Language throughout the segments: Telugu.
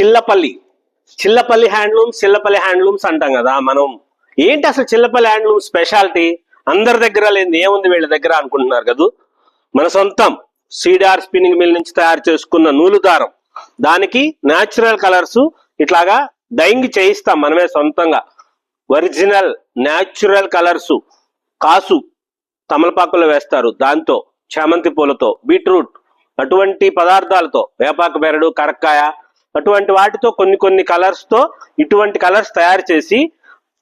చిల్లపల్లి. చిల్లపల్లి హ్యాండ్లూమ్స్ చిల్లపల్లి హ్యాండ్లూమ్స్ అంటాం కదా మనం. ఏంటి అసలు చిల్లపల్లి హ్యాండ్లూమ్ స్పెషాలిటీ? అందరి దగ్గర లేని ఏముంది వీళ్ళ దగ్గర అనుకుంటున్నారు కదా? మన సొంతం సీడార్ స్పిన్నింగ్ మిల్ నుంచి తయారు చేసుకున్న నూలు దారం. దానికి న్యాచురల్ కలర్స్ ఇట్లాగా డైంగ్ చేయిస్తాం మనమే సొంతంగా. ఒరిజినల్ న్యాచురల్ కలర్స్ కాసు తమలపాకులో వేస్తారు. దాంతో చామంతి పూలతో బీట్రూట్ అటువంటి పదార్థాలతో వేపాకు బెరడు కరక్కాయ అటువంటి వాటితో కొన్ని కొన్ని కలర్స్తో ఇటువంటి కలర్స్ తయారు చేసి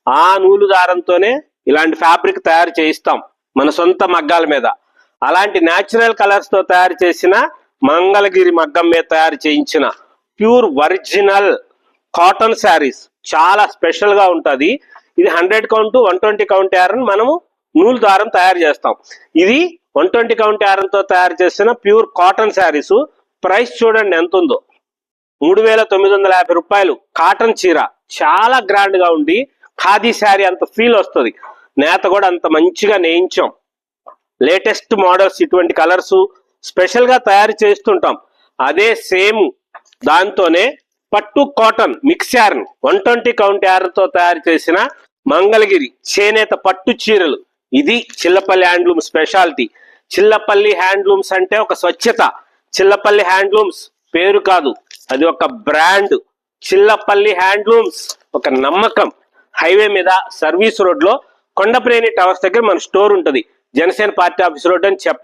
ఆ నూలు దారంతోనే ఇలాంటి ఫ్యాబ్రిక్ తయారు చేయిస్తాం మన సొంత మగ్గాల మీద. అలాంటి న్యాచురల్ కలర్స్తో తయారు చేసిన మంగళగిరి మగ్గం మీద తయారు చేయించిన ప్యూర్ ఒరిజినల్ కాటన్ శారీస్ చాలా స్పెషల్గా ఉంటుంది. ఇది hundred count one twenty count yarn మనము నూలు దారం తయారు చేస్తాం. ఇది వన్ ట్వంటీ కౌంట్ యారంతో తయారు చేసిన ప్యూర్ కాటన్ శారీస్ ప్రైస్ చూడండి ఎంత ఉందో మూడు వేల తొమ్మిది వందల యాభై రూపాయలు కాటన్ చీర చాలా గ్రాండ్గా ఉండి ఖాదీ శారీ అంత ఫీల్ వస్తుంది. నేత కూడా అంత మంచిగా నేయించాం. లేటెస్ట్ మోడల్స్ ఇటువంటి కలర్స్ స్పెషల్గా తయారు చేస్తుంటాం. అదే సేమ్ దాంతోనే పట్టు cotton mix yarn one twenty count yarn తయారు చేసిన మంగళగిరి చేనేత పట్టు చీరలు. ఇది Chillapalli handloom speciality Chillapalli handlooms అంటే ఒక స్వచ్ఛత. చిల్లపల్లి హ్యాండ్లూమ్స్ పేరు కాదు. అది ఒక బ్రాండ్. చిల్లపల్లి హ్యాండ్లూమ్స్. ఒక నమ్మకం. హైవే మీద సర్వీస్ రోడ్లో కొండప్రేణి టవర్స్ దగ్గర మన స్టోర్ ఉంటుంది. జనసేన పార్టీ ఆఫీస్ రోడ్ అని చెప్పండి.